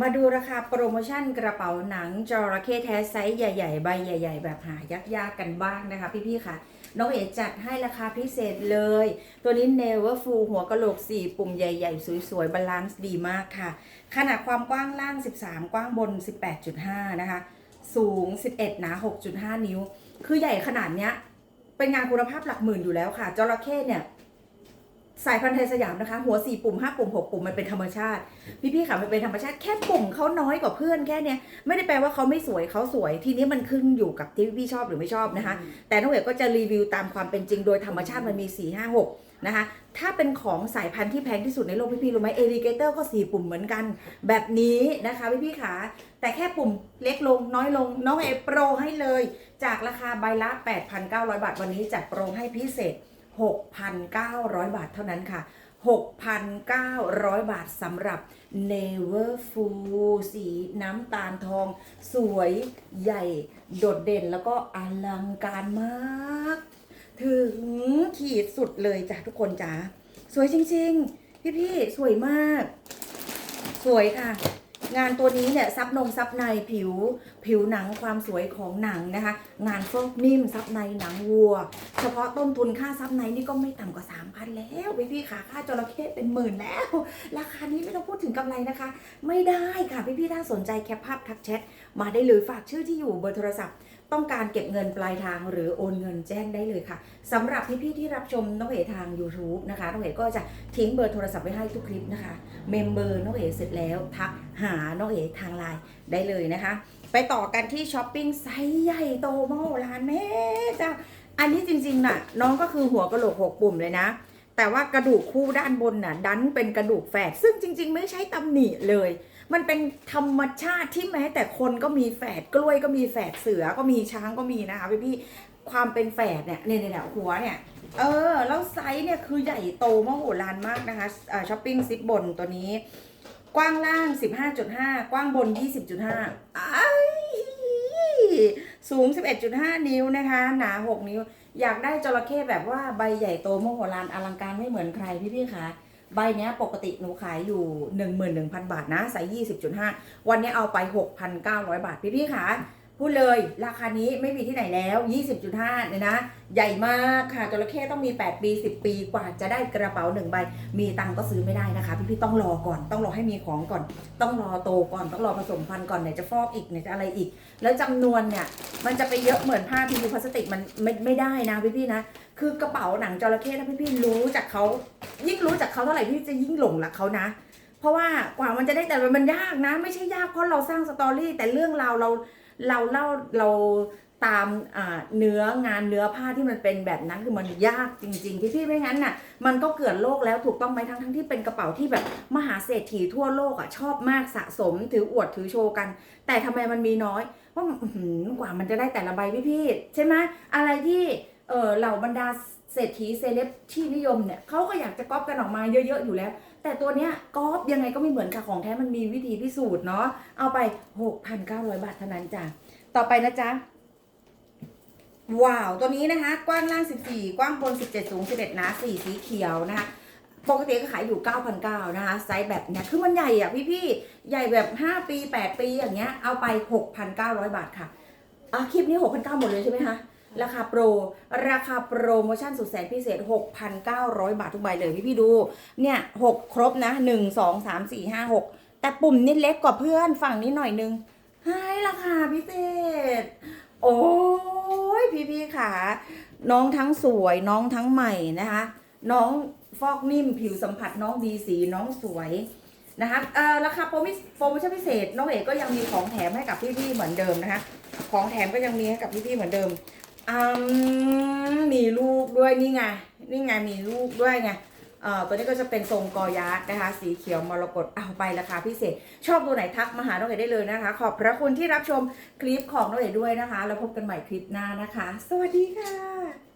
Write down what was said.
มาดูราคาโปรโมชั่นกระเป๋าหนังจระเข้แท้ไซส์ใหญ่ ๆ ใบใหญ่ ๆ แบบหายากๆกันบ้างนะคะ พี่ๆค่ะ น้องเอ๋จัดให้ราคาพิเศษเลย ตัวนี้ Never Full หัวกะโหลก 4 ปุ่มใหญ่ ๆ สวยๆ บาลานซ์ดีมากค่ะ ขนาดความกว้างล่าง 13 กว้างบน 18.5 นะคะ สูง 11 หนา 6.5 นิ้ว คือใหญ่ขนาดเนี้ย เป็นงานคุณภาพหลักหมื่นอยู่แล้วค่ะจระเข้เนี่ย สายพันธุ์ไทยสยามนะคะ หัว4ปุ่ม5ปุ่ม6ปุ่มมันเป็นธรรมชาติ พี่ๆค่ะมันเป็นธรรมชาติแค่ปุ่มเขาน้อยกว่าเพื่อนแค่เนี้ยไม่ได้แปลว่าเขาไม่สวยเขาสวย ทีนี้มันขึ้นอยู่กับที่พี่ชอบหรือไม่ชอบนะคะ แต่น้องเอ๋ก็จะรีวิวตามความเป็นจริงโดยธรรมชาติมันมี4 5 6นะคะถ้าเป็นของสายพันธุ์ที่แพงที่สุดในโลกพี่ๆรู้ไหมเอลิเกเตอร์ก็4ปุ่มเหมือนกัน แบบนี้นะคะพี่ๆค่ะแต่แค่ปุ่มเล็กลงน้อยลงน้องเอ๋โปรให้เลย จากราคาใบละ 8,900 บาทวันนี้จัดโปรให้พิเศษ 6,900 บาทเท่านั้นค่ะ 6,900 บาทสำหรับ Never Full สีน้ำตาลทอง สวยใหญ่ โดดเด่นแล้วก็อลังการมาก ถึงขีดสุดเลยจ้ะทุกคนจ๋าสวยจริง ๆ พี่ๆ สวยมาก สวยค่ะ งานตัวนี้เนี่ยซับนงซับในผิว ผิวหนังความสวยของหนังนะคะ งานฟอกนิ่มซับในหนังวัว เฉพาะต้นทุนค่าซับในนี่ก็ไม่ต่ำกว่า3,000แล้วพี่พี่ๆค่ะค่าจระเข้เป็นหมื่นแล้ว ราคานี้ไม่ต้องพูดถึงกำไรนะคะ ไม่ได้ค่ะพี่พี่ๆถ้าสนใจแคปภาพทักแชทมาได้เลยฝากชื่อที่อยู่เบอร์โทรศัพท์ ต้องการเก็บเงินปลายทางหรือโอนเงินแจ้งได้เลยค่ะสำหรับพี่ๆที่รับชมน้องเอ๋ทาง YouTube นะคะน้องเอ๋ก็จะทิ้งเบอร์โทรศัพท์ไว้ให้ทุกคลิปนะคะเมมเบอร์น้องเอ๋เสร็จแล้วทักหาน้องเอ๋ทางไลน์ได้เลยนะคะ ไปต่อกันที่ช้อปปิ้งไซส์ใหญ่โตมโหฬารแม่จ้าอันนี้จริงๆน่ะน้องก็คือหัวกระโหลกหกปุ่มเลยนะแต่ว่ากระดูกคู่ด้านบนน่ะดันเป็นกระดูกแฝดซึ่งจริง ๆ ไม่ใช่ตำหนิเลย มันเป็นธรรมชาติที่แม้แต่คนก็มีแฝดกล้วยก็มีแฝดเสือก็มีช้างก็มีนะคะพี่พี่ความเป็นแฝดเนี่ยเนี่ยเนี่ยหัวเนี่ย เออ แล้วไซส์เนี่ยคือใหญ่โตมโหฬารมากนะคะช้อปปิ้งซิปบนตัวนี้ กว้างล่าง 15.5 กว้างบน 20.5อ้ายสูง 11.5 นิ้วนะคะ หนา 6 นิ้ว อยากได้จระเข้แบบว่าใบใหญ่โตมโหฬารอลังการไม่เหมือนใครพี่ๆคะ ใบเนี้ยปกติหนูขายอยู่ 11,000 บาทนะไซส์20.5 วันนี้เอาไป 6,900 บาท พี่พี่คะ พูดเลยราคานี้ไม่มีที่ไหนแล้ว 20.5เนี่ยนะ ใหญ่มากค่ะจระเข้ต้องมี 8 ปี 10 ปีกว่าจะได้กระเป๋าหนึ่งใบ มีตังก็ซื้อไม่ได้นะคะ พี่ๆต้องรอก่อน ต้องรอให้มีของก่อน ต้องรอโตก่อน ต้องรอผสมพันธุ์ก่อนไหนจะฟอกอีกไหนจะอะไรอีก แล้วจำนวนเนี่ย มันจะไปเยอะเหมือนผ้าพีพีพลาสติกมันไม่ไม่ได้นะพี่ๆนะ คือกระเป๋าหนังจระเข้ถ้าพี่ๆรู้จากเขายิ่งรู้จากเขาเท่าไหร่พี่จะยิ่งหลงรักเขานะ เพราะว่ากว่ามันจะได้แต่มันยากนะ ไม่ใช่ยากเพราะเราสร้างสตอรี่แต่เรื่องราวเรา เราเล่าเราตามเนื้องานเนื้อผ้าที่มันเป็นแบบนั้นคือมันยากจริง ๆ พี่ๆไม่งั้นน่ะมันก็เกิดโลกแล้วถูกต้องไหมทั้งทั้งที่เป็นกระเป๋าที่แบบมหาเศรษฐีทั่วโลกอะชอบมากสะสมถืออวดถือโชว์กัน แต่ทำไมมันมีน้อยว่ากว่ามันจะได้แต่ละใบพี่พี่ใช่ไหมอะไรที่ เออเหล่าบรรดาเศรษฐีเซเลบที่นิยมเนี่ยเขาก็อยากจะก๊อปกันออกมาเยอะๆอยู่แล้ว แต่ตัวเนี้ยก๊อปยังไงก็ไม่เหมือนค่ะของแท้มันมีวิธีพิสูจน์เนาะเอาไป 6,900 บาทเท่านั้นจ้ะต่อไปนะจ๊ะว้าวตัวนี้นะคะ กว้างล่าง 14 กว้างบน 17 สูง 11หนา4สีเขียวนะคะปกติก็ขายอยู่ 9,900นะคะ ไซส์แบบเนี้ยคือมันใหญ่อะพี่ๆ ใหญ่แบบ 5 ปี 8 ปีอย่างเงี้ย เอาไป 6,900 บาทค่ะอะคลิปนี้ 6,900หมดเลยใช่ไหมคะ ราคาโปร ราคาโปรโมชั่นสุดแสนพิเศษ 6,900 บาททุกใบเลยพี่ๆดู เนี่ย6ครบนะ 1 2 3 4 5 6 แต่ปุ่มนี่เล็กกว่าเพื่อนฝั่งนี้หน่อยนึงให้ราคาพิเศษ โอ้ยพี่พี่ๆค่ะน้องทั้งสวยน้องทั้งใหม่นะคะ น้องฟอกนิ่มผิวสัมผัสน้องดีสีน้องสวยนะคะเออราคาโปรโปรโมชั่นพิเศษ น้องเอกก็ยังมีของแถมให้กับพี่พี่ๆเหมือนเดิมนะคะ ของแถมก็ยังมีให้กับพี่พี่ๆเหมือนเดิม อืมมีลูกด้วยนี่ไง นี่ไงมีลูกด้วยไงเอ่อตัวนี้ก็จะเป็นทรงกอยักษ์นะคะ สีเขียวมรกตเอาไปราคาพิเศษ ชอบตัวไหนทักมาหาน้องเอ๋ได้เลยนะคะ ขอบพระคุณที่รับชมคลิปของน้องเอ๋ด้วยนะคะ แล้วพบกันใหม่คลิปหน้านะคะ สวัสดีค่ะ